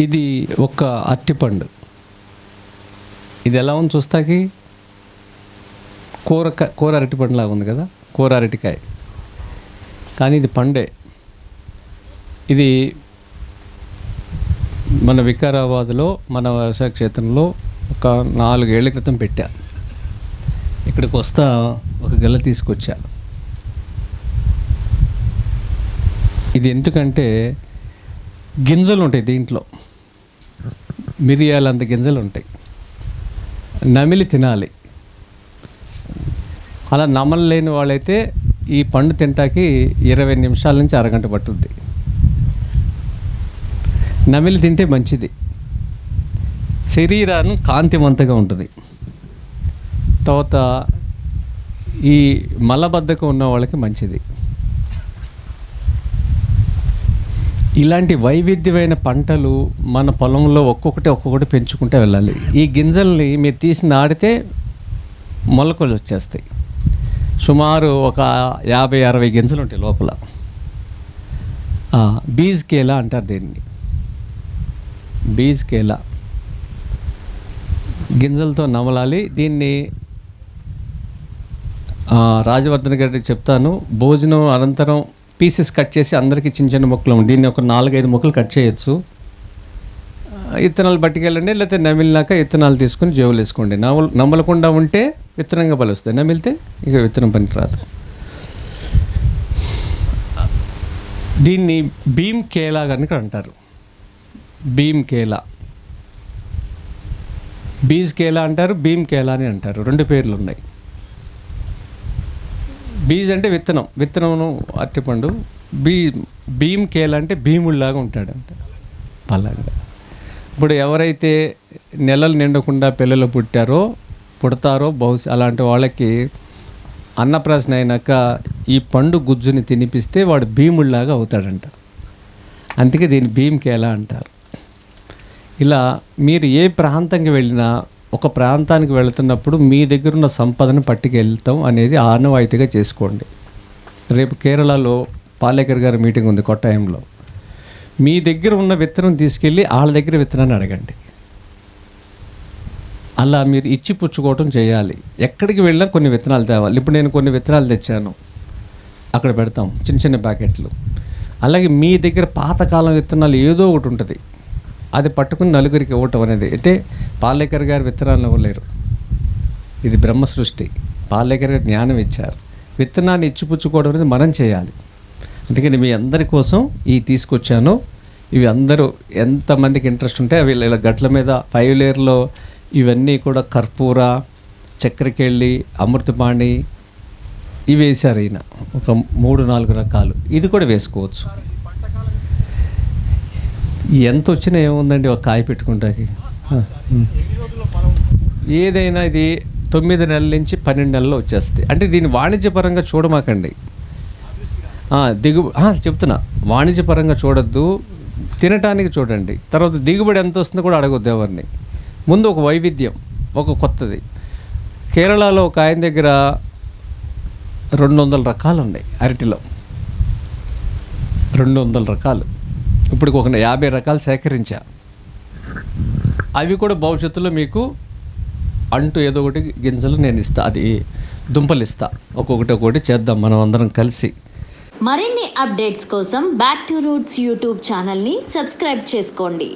ఇది ఒక అరటిపండు. ఇది ఎలా ఉంది చూస్తాకి? కూర కూర అరటిపండు లాగా ఉంది కదా? కూర అరటికాయ. కానీ ఇది పండే. ఇది మన వికారాబాద్లో మన వ్యవసాయ క్షేత్రంలో ఒక నాలుగేళ్ళ క్రితం పెట్టా. ఇక్కడికి వస్తా ఒక గెల తీసుకొచ్చా. ఇది ఎందుకంటే గింజలు ఉంటాయి దీంట్లో. మిరియాలంత గింజలు ఉంటాయి నమిలి తినాలి. అలా నమలలేని వాళ్ళైతే ఈ పండు తింటాకి ఇరవై నిమిషాల నుంచి అరగంట పట్టుద్ది. నమిలి తింటే మంచిది. శరీరాన్ని కాంతివంతంగా ఉంటుంది. తర్వాత ఈ మలబద్ధకం ఉన్న వాళ్ళకి మంచిది. ఇలాంటి వైవిధ్యమైన పంటలు మన పొలంలో ఒక్కొక్కటి ఒక్కొక్కటి పెంచుకుంటూ వెళ్ళాలి. ఈ గింజల్ని మీరు తీసి నాడితే మొలకలు వచ్చేస్తాయి. సుమారు ఒక యాభై అరవై గింజలు ఉంటాయి లోపల. బీజ్ కేలా అంటారు దీన్ని. బీజ్ కేలా. గింజలతో నమలాలి. దీన్ని రాజవర్ధన్ గారికి చెప్తాను. భోజనం అనంతరం పీసెస్ కట్ చేసి అందరికీ చిన్న చిన్న ముక్కలు దీన్ని ఒక నాలుగైదు ముక్కలు కట్ చేయొచ్చు. విత్తనాలు ఇత్తనాలు పట్టుకెళ్ళండి లేకపోతే నమిలినాక ఇత్తనాలు తీసుకుని జేవులు వేసుకోండి. నమల నమలకుండా ఉంటే విత్తనంగా బలుస్తాయి నమిలితే ఇక విత్తనం పనికి రాదు దీన్ని భీమ్ కేలా కనుక అంటారు. భీమ్ కేలా. బీజ్ కేలా అంటారు భీమ్ కేలా అని అంటారు. రెండు పేర్లు ఉన్నాయి. బీజ్ అంటే విత్తనం. విత్తనం అరటిపండు బీ భీమ్ కేల అంటే భీముడిలాగా ఉంటాడు అంటే. అలాగా ఇప్పుడు ఎవరైతే నెలలు నిండకుండా పిల్లలు పుట్టారో పుడతారో బహుశా అలాంటి వాళ్ళకి అన్నప్రాసన అయినాక ఈ పండు గుజ్జుని తినిపిస్తే వాడు భీముడిలాగా అవుతాడంట. అందుకే దీన్ని భీమ్ అంటారు. ఇలా మీరు ఏ ప్రాంతంకి వెళ్ళినా ఒక ప్రాంతానికి వెళుతున్నప్పుడు మీ దగ్గర ఉన్న సంపదను పట్టుకెళ్తాం అనేది ఆనవాయితీగా చేసుకోండి. రేపు కేరళలో పాలేకర్ గారి మీటింగ్ ఉంది కొట్టాయంలో మీ దగ్గర ఉన్న విత్తనం తీసుకెళ్ళి వాళ్ళ దగ్గర విత్తనాన్ని అడగండి. అలా మీరు ఇచ్చి పుచ్చుకోవటం చేయాలి. ఎక్కడికి వెళ్ళినా కొన్ని విత్తనాలు తేవాలి. ఇప్పుడు నేను కొన్ని విత్తనాలు తెచ్చాను. అక్కడ పెడతాం చిన్న చిన్న ప్యాకెట్లు. అలాగే మీ దగ్గర పాతకాలం విత్తనాలు ఏదో ఒకటి ఉంటుంది. అది పట్టుకుని నలుగురికి ఇవ్వటం అనేది. అంటే పాలేకర్ గారు విత్తనాలు ఇవ్వలేరు. ఇది బ్రహ్మ సృష్టి. పాలేకర్ గారు జ్ఞానం ఇచ్చారు. విత్తనాన్ని ఇచ్చిపుచ్చుకోవడం అనేది మనం చేయాలి. అందుకని మీ అందరి కోసం ఈ తీసుకొచ్చాను. ఇవి అందరూ ఎంతమందికి ఇంట్రెస్ట్ ఉంటే అవి ఇలా గట్ల మీద ఫైవ్ లేయర్లో ఇవన్నీ కూడా కర్పూర చక్కెరకెళ్ళి అమృతపాణి ఇవి వేశారు ఈయన. ఒక మూడు నాలుగు రకాలు. ఇది కూడా వేసుకోవచ్చు. ఎంత వచ్చినా ఏముందండి ఒక కాయ పెట్టుకుంటాకి? ఏదైనా ఇది తొమ్మిది నెలల నుంచి పన్నెండు నెలల్లో వచ్చేస్తాయి అంటే దీన్ని వాణిజ్యపరంగా చూడమాకండి. దిగు చెప్తున్నా. వాణిజ్యపరంగా చూడొద్దు. తినటానికి చూడండి. తర్వాత దిగుబడి ఎంత వస్తుందో కూడా అడగొద్దు ఎవరిని. ముందు ఒక వైవిధ్యం ఒక కొత్తది. కేరళలో ఒక ఆయన దగ్గర రెండు వందల రకాలు ఉన్నాయి అరటిలో. రెండు వందల రకాలు. ఇప్పుడు ఒక యాభై రకాలు సేకరించా. అవి కూడా భవిష్యత్తులో మీకు అంటూ ఏదో ఒకటి గింజలు నేను ఇస్తా అది దుంపలు ఇస్తా. ఒక్కొక్కటి ఒక్కొక్కటి చేద్దాం మనం అందరం కలిసి. మరిన్ని అప్డేట్స్ కోసం బ్యాక్ టు రూట్స్ యూట్యూబ్ ఛానల్ని సబ్స్క్రైబ్ చేసుకోండి.